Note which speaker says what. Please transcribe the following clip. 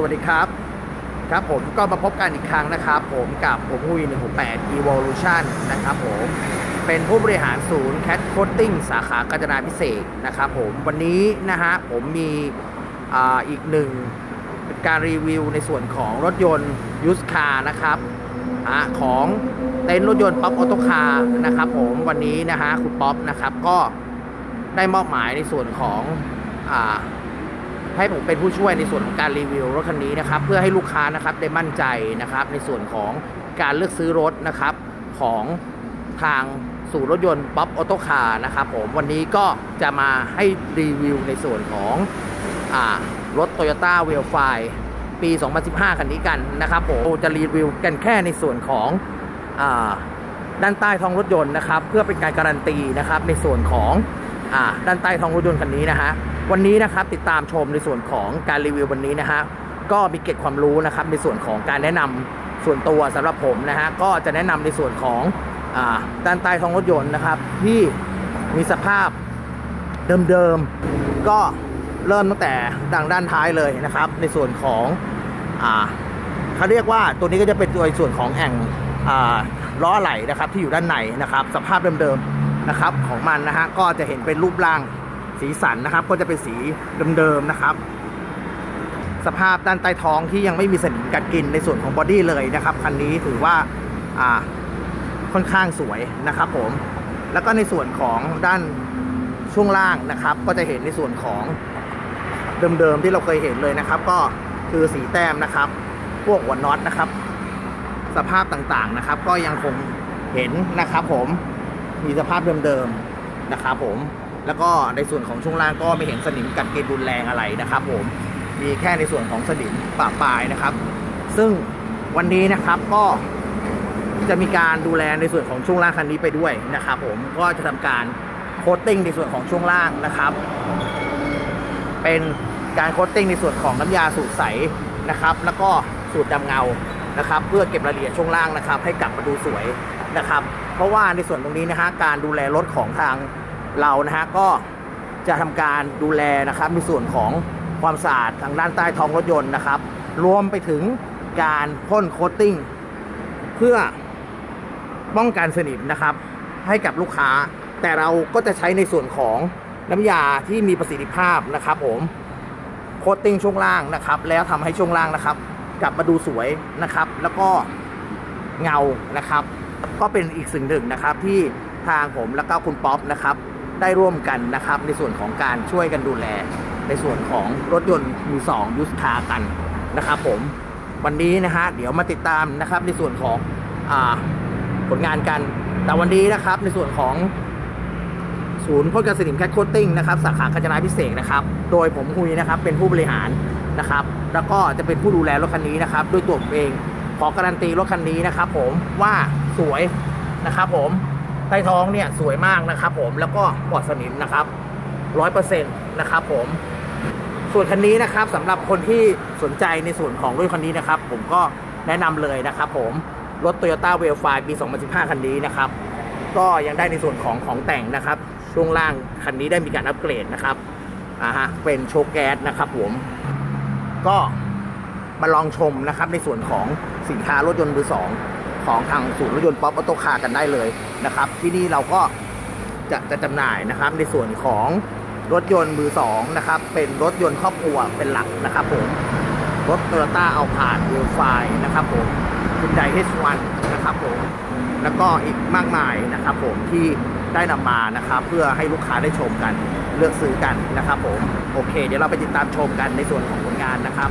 Speaker 1: สวัสดีครับ ครับผมก็มาพบกันอีกครั้งนะครับผมกับผมหุย168 Evolution นะครับผมเป็นผู้บริหารศูนย์ Cat Coating สาขากาญจนาพิเศษนะครับผมวันนี้นะฮะผมมีอาอีกหนึ่งการรีวิวในส่วนของรถยนต์ยูสคาร์นะครับอของเต็นท์รถยนต์ป๊อปออโตคาร์นะครับผมวันนี้นะฮะคุณป๊อปนะครับก็ได้มอบหมายในส่วนของอ ให้ผมเป็นผู้ช่วยในส่วนของการรีวิวรถคันนี้นะครับ เพื่อให้ลูกค้านะครับได้มั่นใจนะครับ ในส่วนของการเลือกซื้อรถนะครับของทางสู่รถยนต์ป๊อปออโตคาร์นะครับผมวันนี้ก็จะมาให้รีวิวในส่วนของอรถ Toyota w e l f i ปี 2015 คันนี้กันนะครับผมจะรีวิวกันแค่ในส่วนของอด้านใต้ท้องรถยนต์นะครับ เพื่อเป็นการการันตีนะครับในส่วนของอด้านใต้ท้องรถยนต์คันนี้นะฮะ วันนี้นะครับติดตามชมในส่วนของการรีวิววันนี้นะฮะก็มีเกร็ดความรู้นะครับในส่วนของการแนะนำส่วนตัวสำหรับผมนะฮะก็จะแนะนำในส่วนของอด้านใต้ท้องรถยนต์นะครับ ที่มีสภาพเดิมๆก็เริ่มตั้งแต่ดังด้านท้ายเลยนะครับ ในส่วนของเขาเรียกว่าตัวนี้ก็จะเป็นตัวส่วนของแอ่งล้อไหลนะครับที่อยู่ด้านในนะครับ สภาพเดิมๆนะครับของมันนะฮะก็จะเห็นเป็นรูปร่าง สีสันนะครับ ก็จะเป็นสีเดิมๆนะครับ สภาพด้านใต้ท้องที่ยังไม่มีสนิมกัดกินในส่วนของบอดี้เลยนะครับคันนี้ถือว่าอ่าค่อนข้างสวยนะครับผมแล้วก็ในส่วนของด้านช่วงล่างนะครับ ก็จะเห็นในส่วนของเดิมๆที่เราเคยเห็นเลยนะครับ ก็คือสีแต้มนะครับ พวกหัวน็อตนะครับ สภาพต่างๆนะครับ ก็ยังคงเห็นนะครับ ผมมีสภาพเดิมๆนะครับ ผม แล้วก็ในส่วนของช่วงล่างก็ไม่เห็นสนิมกัดเกณฑ์รุนแรงอะไรนะครับ ผมมีแค่ในส่วนของสนิมปะปลายนะครับ ซึ่งวันนี้นะครับก็จะมีการดูแลในส่วนของช่วงล่างคันนี้ไปด้วยนะครับ ผมก็จะทำการโคตติ้งในส่วนของช่วงล่างนะครับ เป็นการโคตติ้งในส่วนของน้ำยาสูตรใสนะครับ แล้วก็สูตรดำเงานะครับ เพื่อเก็บรายละเอียดช่วงล่างนะครับ ให้กลับมาดูสวยนะครับ เพราะว่าในส่วนตรงนี้นะฮะการดูแลรถของทาง เรานะฮะก็จะทำการดูแลนะครับในส่วนของความสะอาดทางด้านใต้ท้องรถยนต์นะครับ รวมไปถึงการพ่นโคตติ้ง เพื่อป้องกันสนิมนะครับ ให้กับลูกค้า แต่เราก็จะใช้ในส่วนของน้ำยาที่มีประสิทธิภาพนะครับ ผมโคตติ้งช่วงล่างนะครับ แล้วทำให้ช่วงล่างนะครับ กลับมาดูสวยนะครับ แล้วก็เงานะครับ ก็เป็นอีกสิ่งหนึ่งนะครับที่ทางผมและก็คุณป๊อปนะครับ ได้ร่วมกันนะครับ ในส่วนของการช่วยกันดูแล ในส่วนของรถยนต์มือสองยุสคากันนะครับผมวันนี้นะฮะเดี๋ยวมาติดตามนะครับในส่วนของอผลงานกัน แต่วันนี้นะครับในส่วนของศูนย์พ่นกันสนิมแคทโคตติ้งนะครับสาขากาญจนาพิเศษกนะครับ โดยผมคุยนะครับเป็นผู้บริหารนะครับ แล้วก็จะเป็นผู้ดูแลรถคันนี้นะครับ ด้วยตัวผมเองขอการันตีรถคันนี้นะครับ ผมว่าสวยนะครับผม ใต้ท้องเนี่ยสวยมากนะครับผมแล้วก็ปลอดสนิมนะครับร้อยเปอร์เซ็นต์นะครับผมส่วนคันนี้นะครับสำหรับคนที่สนใจในส่วนของรถคันนี้นะครับ ผมก็แนะนำเลยนะครับผมรถ Toyota w e l f i ปี 2015 คันนี้นะครับ ก็ยังได้ในส่วนของของแต่งนะครับ ช่วงล่างคันนี้ได้มีการอัปเกรดนะครับอ่าฮะเป็นโชว์แก๊สนะครับผมก็มาลองชมนะครับในส่วนของสินค้ารถยนต์มือสอง ของทางศูนย์รถยนต์ป๊อปออโตคาร์กันได้เลยนะครับ ที่นี่เราก็จะจะจำหน่ายนะครับ ในส่วนของรถยนต์มือสองนะครับ เป็นรถยนต์ครอบครัวเป็นหลักนะครับผมรถโตโยต้าเอาผ่านเวลไฟนะครับผมคุณไดเฮชวันนะครับผมแล้วก็อีกมากมายนะครับ ผมที่ได้นำมานะครับ เพื่อให้ลูกค้าได้ชมกันเลือกซื้อกันนะครับผมโอเค เดี๋ยวเราไปติดตามชมกันในส่วนของผลงานนะครับ